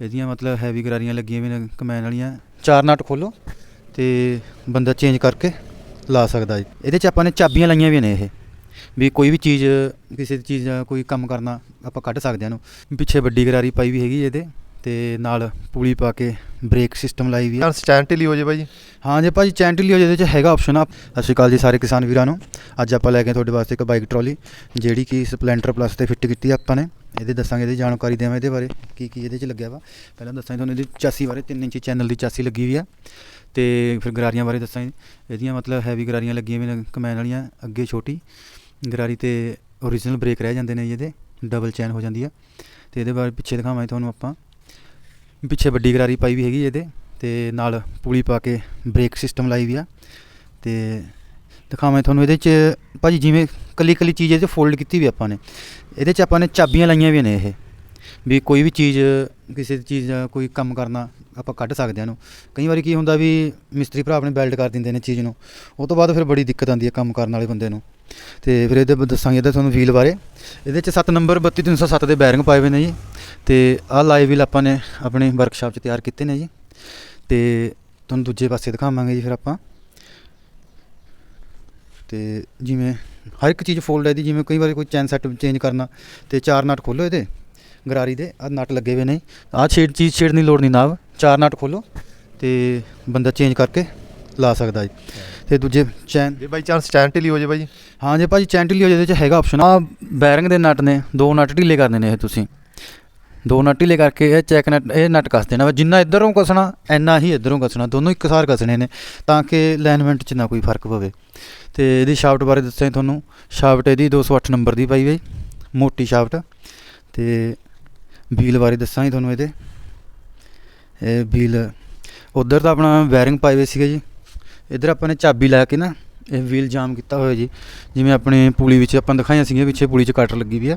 ਇਹਦੀਆਂ ਮਤਲਬ ਹੈਵੀ ਗਰਾਰੀਆਂ ਲੱਗੀਆਂ ਵੀ ਨੇ ਕਮੈਨ ਵਾਲੀਆਂ। ਚਾਰ ਨਟ ਖੋਲੋ। ਤੇ ਬੰਦਾ ਚੇਂਜ ਕਰਕੇ ਲਾ ਸਕਦਾ ਜੀ। ਇਹਦੇ ਚ ਆਪਾਂ ਨੇ ਚਾਬੀਆਂ ਲਾਈਆਂ ਵੀ ਨੇ ਇਹ। ਵੀ ਕੋਈ ਵੀ ਚੀਜ਼ ਕਿਸੇ ਦੀ ਚੀਜ਼ ਦਾ ਕੋਈ ਕੰਮ ਕਰਨਾ ਆਪਾਂ ਕੱਢ ਸਕਦੇ ਹਾਂ ਇਹਨੂੰ। ਪਿੱਛੇ ਵੱਡੀ ਗਰਾਰੀ ਪਾਈ ਵੀ ਹੈਗੀ ਇਹਦੇ ਤੇ ਨਾਲ ਪੁਲੀ ਪਾ ਕੇ ਬ੍ਰੇਕ ਸਿਸਟਮ ਲਾਈ ਵੀ ਹੈ। ਚਾਂਸ ਸਟੈਂਡ ਢਿੱਲੀ ਹੋ ਜੇ ਬਾਈ। ਹਾਂ ਜੇ ਭਾਜੀ ਚੈਂਟਲੀ ਜਿਹਦੇ ਚ ਹੈਗਾ ਆਪਸ਼ਨ ਆ ਸਤਿ ਸ਼੍ਰੀ ਅਕਾਲ ਜੀ ਸਾਰੇ ਕਿਸਾਨ ਵੀਰਾਂ ਨੂੰ। ਅੱਜ ਆਪਾਂ ਲੈ ਕੇ ਆਏ ਤੁਹਾਡੇ ਵਾਸਤੇ ਇੱਕ ਬਾਈਕ ਟਰਾਲੀ ਜਿਹੜੀ ਕਿ ਸਪਲੈਂਡਰ ਪਲੱਸ ਤੇ ਫਿੱਟ ਕੀਤੀ ਆ ਆਪਾਂ ਨੇ। ਇਹਦੇ ਦੱਸਾਂਗੇ, ਇਹਦੀ ਜਾਣਕਾਰੀ ਦੇਵਾਂ ਇਹਦੇ ਬਾਰੇ, ਕੀ ਕੀ ਇਹਦੇ ਚ ਲੱਗਿਆ ਵਾ। ਪਹਿਲਾਂ ਦੱਸਾਂਗੇ ਤੁਹਾਨੂੰ ਇਹਦੀ ਚਾਸੀ ਬਾਰੇ 3 ਇੰਚੀ ਚੈਨਲ ਦੀ ਚਾਸੀ ਲੱਗੀ ਹੋਈ ਆ। ਤੇ ਫਿਰ ਗਰਾਰੀਆਂ ਬਾਰੇ ਦੱਸਾਂਗੇ। ਇਹਦੀਆਂ ਮਤਲਬ ਹੈਵੀ ਗਰਾਰੀਆਂ ਲੱਗੀਆਂ ਵੀ ਕਮੈਨ ਵਾਲੀਆਂ, ਅੱਗੇ ਛੋਟੀ। ਗਰਾਰੀ ਤੇ ਓਰੀਜਨਲ ਬ੍ਰੇਕ ਰਹਿ ਜਾਂਦੇ ਨੇ ਜੀ ਇਹਦੇ ਡਬਲ ਚੈਨ ਹੋ ਜਾਂਦੀ ਆ। ਤੇ ਇਹਦੇ ਬਾਰੇ ਪਿੱਛੇ ਦਿਖਾਵਾਂਗੇ ਤੁਹਾਨੂੰ ਆਪਾਂ। ਪਿੱਛੇ ਵੱਡੀ ਗਰਾਰੀ ਪਾਈ ਵੀ ਹੈਗੀ ਇਹਦੇ, ਤੇ ਨਾਲ ਪੁਲੀ ਪਾ ਕੇ ਬ੍ਰੇਕ ਸਿਸਟਮ ਲਾਈ ਵੀ ਆ। ਤੇ ਦਿਖਾਵਾਂ ਤੁਹਾਨੂੰ ਇਹਦੇ ਚ, ਭਾਜੀ ਜਿਵੇਂ ਕੱਲੀ ਕੱਲੀ ਚੀਜ਼ ਇਹਦੇ ਫੋਲਡ ਕੀਤੀ ਵੀ ਆਪਾਂ ਨੇ। ਇਹਦੇ ਚ ਆਪਾਂ ਨੇ ਚਾਬੀਆਂ ਲਾਈਆਂ ਵੀ ਨੇ ਇਹ। ਵੀ ਕੋਈ ਵੀ ਚੀਜ਼, ਕਿਸੇ ਚੀਜ਼ ਦਾ ਕੋਈ ਕੰਮ ਕਰਨਾ ਆਪਾਂ ਕੱਢ ਸਕਦੇ ਹਾਂ ਇਹਨੂੰ। ਕਈ ਵਾਰੀ ਕੀ ਹੁੰਦਾ ਵੀ ਮਿਸਤਰੀ ਭਰਾ ਆਪਣੇ ਬੈਲਟ ਕਰ ਦਿੰਦੇ ਨੇ ਚੀਜ਼ ਨੂੰ। ਉਹ ਤੋਂ ਬਾਅਦ ਫਿਰ ਬੜੀ ਦਿੱਕਤ ਆਉਂਦੀ ਹੈ ਕੰਮ ਕਰਨ ਵਾਲੇ ਬੰਦੇ ਨੂੰ। ਤੇ ਫਿਰ ਇਹਦੇ ਦੱਸਾਂਗੇ ਇਹਦਾ ਤੁਹਾਨੂੰ ਵੀਲ ਬਾਰੇ। ਇਹਦੇ ਚ 7 ਨੰਬਰ 32307 ਦੇ ਬੈਰਿੰਗ ਪਾਏ ਹੋਏ ਨੇ ਜੀ। ਤੇ ਆਹ ਲਾਈਵ ਵੀਲ ਆਪਾਂ ਨੇ ਆਪਣੇ ਵਰਕਸ਼ਾਪ 'ਚ ਤਿਆਰ ਕੀਤੇ ਨੇ ਜੀ। ਤੇ ਤੁਹਾਨੂੰ ਦੂਜੇ ਪਾਸੇ ਦਿਖਾਵਾਂਗੇ ਜੀ ਫਿਰ ਆਪਾਂ। ਤੇ ਜਿਵੇਂ ਹਰ ਇੱਕ ਚੀਜ਼ ਫੋਲਡ ਹੈ ਦੀ ਜਿਵੇਂ ਕਈ ਵਾਰੀ ਕੋਈ ਚੈਨ ਸੈੱਟ ਚੇਂਜ ਕਰਨਾ ਤੇ ਚਾਰ ਨਟ ਖੋਲੋ ਇਹਦੇ ਗਰਾਰੀ ਦੇ ਆ ਨਟ ਲੱਗੇ ਹੋਏ ਨੇ। ਆਹ ਛੇੜ ਚੀਜ਼ ਛੇੜਨ ਦੀ ਲੋੜ ਨਹੀਂ ਨਾਬ ਚਾਰ ਨਟ ਖੋਲੋ ਤੇ ਬੰਦਾ ਚੇਂਜ ਕਰਕੇ ਲਾ ਸਕਦਾ ਜੀ। ਤੇ ਦੂਜੇ ਚੈਨ ਜੇ ਬਾਈ ਚਾਂਸ ਸਟੈਂਡ ਢਿੱਲੀ ਹੋ ਜੇ ਬਾਈ। ਹਾਂ ਜੇ ਭਾਜੀ ਚੈਂਟਲੀ ਹੋ ਜਿਹਦੇ ਚ ਹੈਗਾ ਆਪਸ਼ਨ ਆ ਬੈਰਿੰਗ ਦੇ ਨਟ ਨੇ ਦੋ ਨਟ ਢੀਲੇ ਕਰਨੇ ਨੇ ਇਹ ਤੁਸੀਂ। ਦੋ ਨਟ ਢਿੱਲੇ ਕਰਕੇ ਇਹ ਚੈੱਕ ਨਟ ਇਹ ਨਟ ਕੱਸ ਦੇਣਾ ਵਾ। ਜਿੰਨਾ ਇਧਰੋਂ ਕੱਸਣਾ ਐਨਾ ਹੀ ਇਧਰੋਂ ਕੱਸਣਾ। ਦੋਨੋਂ ਇੱਕ ਸਾਰ ਕੱਸਣੇ ਨੇ, ਤਾਂ ਕਿ ਅਲਾਈਨਮੈਂਟ 'ਚ ਨਾ ਕੋਈ ਫ਼ਰਕ ਪਵੇ। ਤੇ ਇਹਦੀ ਸ਼ਾਫਟ ਬਾਰੇ ਦੱਸਿਆ ਤੁਹਾਨੂੰ। ਸ਼ਾਫਟ ਇਹਦੀ 208 ਨੰਬਰ ਦੀ ਪਾਈ ਹੋਈ। ਮੋਟੀ ਸ਼ਾਫਟ ਤੇ ਵੀਲ ਬਾਰੇ ਦੱਸਾਂ ਜੀ ਤੁਹਾਨੂੰ ਇਹਦੇ। ਇਹ ਵੀਲ ਉਧਰ ਤਾਂ ਆਪਣਾ ਵਾਇਰਿੰਗ ਪਾਏ ਹੋਏ ਸੀਗੇ ਜੀ। ਇੱਧਰ ਆਪਾਂ ਨੇ ਚਾਬੀ ਲਾ ਕੇ ਨਾ, ਇਹ ਵੀਲ ਜਾਮ ਕੀਤਾ ਹੋਇਆ ਜੀ। ਜਿਵੇਂ ਆਪਣੇ ਪੁਲੀ ਵਿੱਚ ਆਪਾਂ ਦਿਖਾਈਆਂ ਸੀਗੀਆਂ, ਪਿੱਛੇ ਪੁਲੀ 'ਚ ਕਟਰ ਲੱਗੀ ਵੀ ਆ।